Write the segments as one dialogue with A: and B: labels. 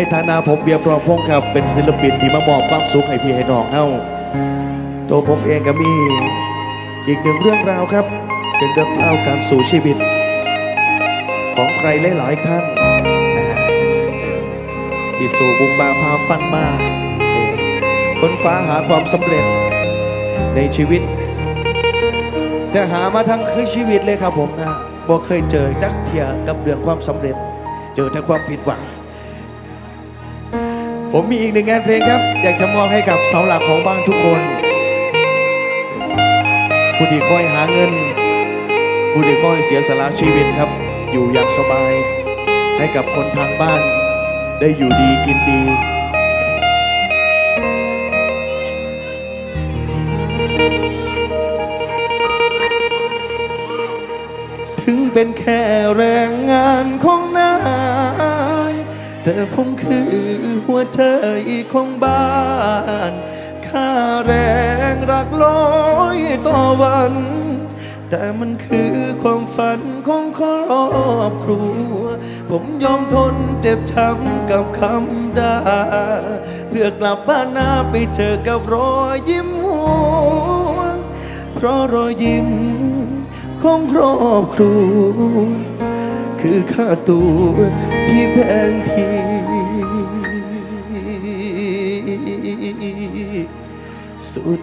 A: ในฐานะผมเบียร์พร้อมพงษ์ครับ เป็นศิลปินที่มามอบความสุขให้พี่ให้น้องเฮาตัวผมเองก็มีอีกหนึ่งเรื่องราวครับ เป็นเรื่องราการสู่ชีวิต ของใครหลายๆท่านนะฮะที่สู่บุงบาพาฟันมาค้นคว้าหาความสำเร็จในชีวิต แต่หามาทั้งคือชีวิตเลยครับผมนะบ่เคยเจอจักเทียกับเรื่องความสำเร็จ เจอแต่ความผิดหวัง ผมมีอีกหนึ่งงานเพลงครับ อยากจะมอบให้กับเสาหลักของบ้านทุกคน ผู้ที่คอยหาเงิน ผู้ที่คอยเสียสละชีวิตครับ อยู่อย่างสบาย ให้กับคนทางบ้าน ได้อยู่ดีกินดี ถึงเป็นแค่แรงงานของนาย แต่ผมคือหัวใจของบ้าน ค่าแรงหลักร้อยต่อวัน แต่มันคือความฝันของครอบครัว ผมยอมทนเจ็บช้ำกับคำด่า เพื่อกลับบ้านนาไปเจอกับรอยยิ้มหัว เพราะรอยยิ้มของครอบครัว คือค่าตัวที่แพงที่สุด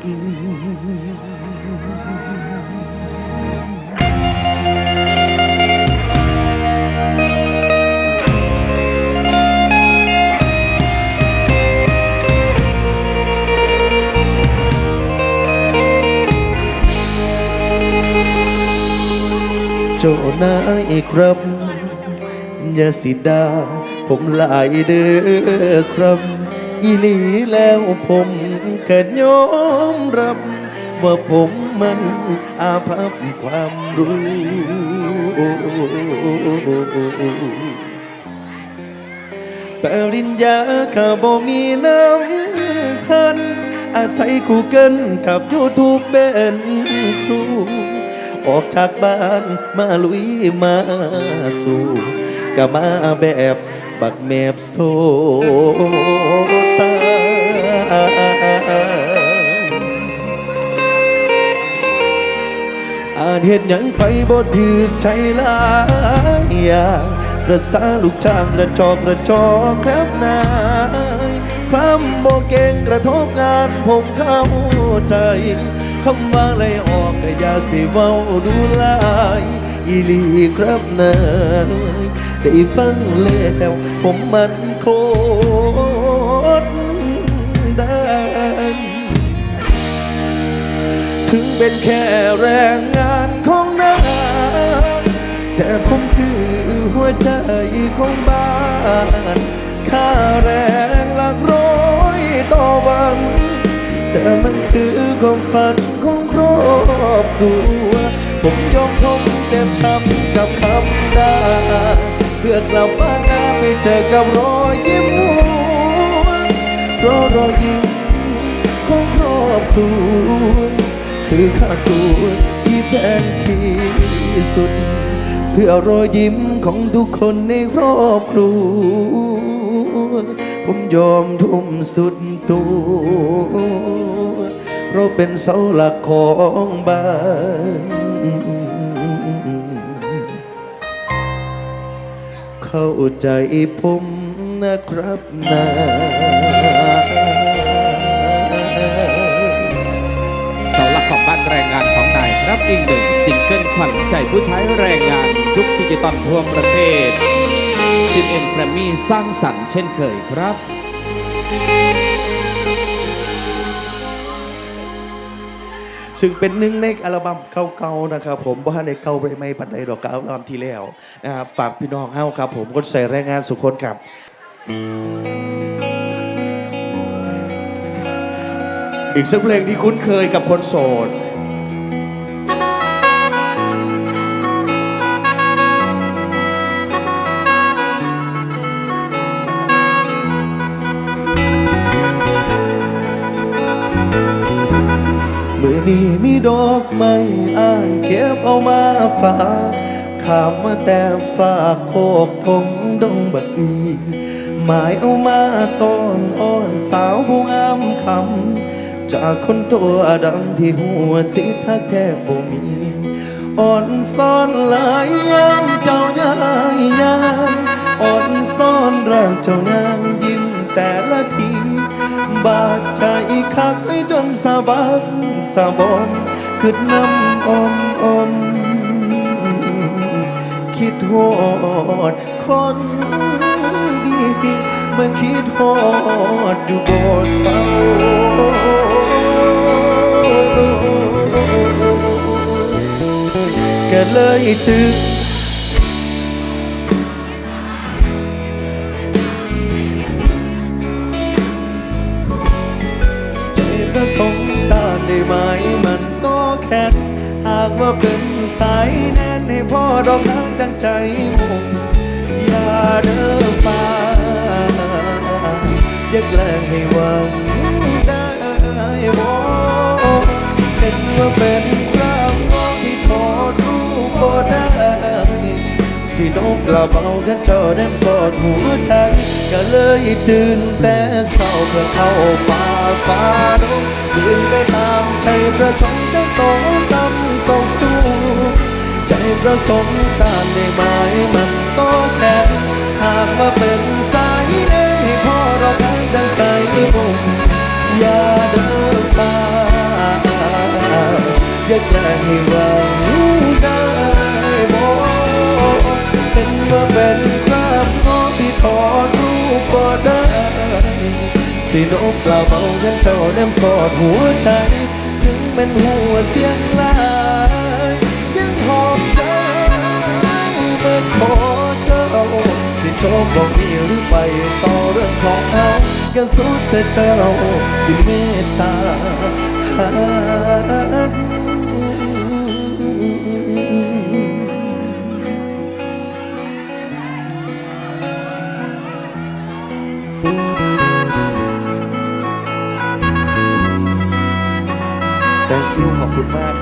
A: เจ้านายครับ อย่าสิดา ผมหลายเด้อครับอีหลีแล้วผมก็ยอมรับ ว่าผมมันอาภัพความรู้ ปริญญาข้าบ่มีน้ำพัน อาศัยคู่กันกับยูทูบเป็นครูออกจากบ้านมาลุยมาสู่ ก็มาแบบบักแมบโซตาอาจเห็นยังไปบ่ถือใจหลายอย่างรักษาลูกจ้างกระจอกกระจอกครับนายความบ่เก่งกระทบงานผมเข้าใจคำว่าไล่ออกก็อย่าสิเว้าดูลาย อีลีครับนายได้ฟังแล้วผมมันโคตรได้ถึงเป็นแค่แรงงานของนายแต่ผมคือหัวใจของบ้านค่าแรงหลักร้อยต่อวัน แต่มันคือความฝันของครอบครัว ผมยอมทนเจ็บช้ำกับคำด่าเพื่อกลับบ้านนาไปเจอกับรอยยิ้มหัวเพราะรอยยิ้มของครอบครัวคือค่าตัวที่แพงที่สุด เพื่อรอยยิ้มของทุกคนในครอบครัวผมยอมทุ่มสุดตัวเพราะเป็นเสาหลักของบ้าน เข้าใจผมนะครับนา
B: เสาหลักของบ้านแรงงานของนายครับอีกหนึ่งซิงเกิลขวัญใจผู้ใช้แรงงานยุคดิจิตอลทั่วประเทศชินเอ็มแกรมมี่สร้างสรรค์เช่นเคยครับ
A: ซึ่งเป็นหนึ่งในอัลบั้มเก่าๆนะครับผมว่าในเก่าไปไม่ปันใดดอกเก่าอัลบั้มที่แล้วนะครับฝากพี่น้องเฮ้าครับผมคนใส่แรงงานสุขคนครับ อีกสักเพลงที่คุ้นเคยกับคนโสด มือนี้มีดอกไม้อายเก็บเอามาฝากขามมาแต่ฝากโคกทงดงบักอีหมายเอามาต้อนอ้อนสาวผู้งามคำจากคนตัวดำที่หัวสีทักแทบบ่มีอ่อนซ่อนหลายยามเจ้ายายยามอ่อนซ่อนร่างเจ้านางยิ้ม แต่ละที บาดใจคักให้จนสะบักสะบอมคิดน้ำอมอมคิดโหดคนดีมือนคิดโหดอยู่บ่เศร้าก็เลยตึก แค่นหากว่าเป็นสายแน่นให้พ่อดอกรักดังใจมุ่งอย่าเด้อฟ้าอยากแกล้งให้หวังได้บ่เห็นว่าเป็นความงอที่ทอดรู้บ่ได้สินกกระเบากันเจ้าแนมสอดหัวใจก็เลยตื่นแต่เศร้าเพื่อเข้าป่าฟ้าดงตื่นไปตาม ใจประสงค์จะต้องตำต้องสู้ ใจประสงค์ตามได้ไหมมันก็แค่หากว่าเป็นสายเล่ให้พ่อเราได้ดังใจมุ่งอย่าเดินฟ้าอย่าแกล้งให้หวังได้บ่เป็นว่าเป็นความงอที่ทอดรูปบ่ได้สินกกล่าวเบากันเจ้าแนมสอดหัวใจ เป็นหัวเสียงลายยังหอมใจเมื่อขอเจ้าสิโทรบอกมีหรือไปต่อเรื่องของเขาก็สุดแต่เจ้าสิเมตตา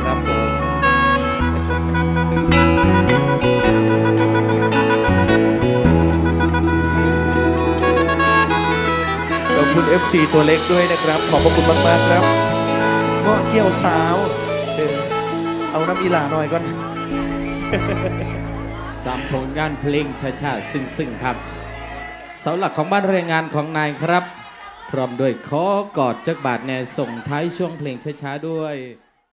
A: ครับผมขอบคุณ FC ตัวเล็กด้วยนะครับ ขอบพระคุณมาก ๆ ครับเงาะเกี่ยวสาวเออเอาน้ำอีหลาหน่อยก่อน
B: สามผลงานเพลงช้าๆซึ้งๆครับเสาหลักของบ้านแรงงานของนายครับ พร้อมด้วยขอกอดจักบาทแน่ส่งท้ายช่วงเพลงช้าๆด้วย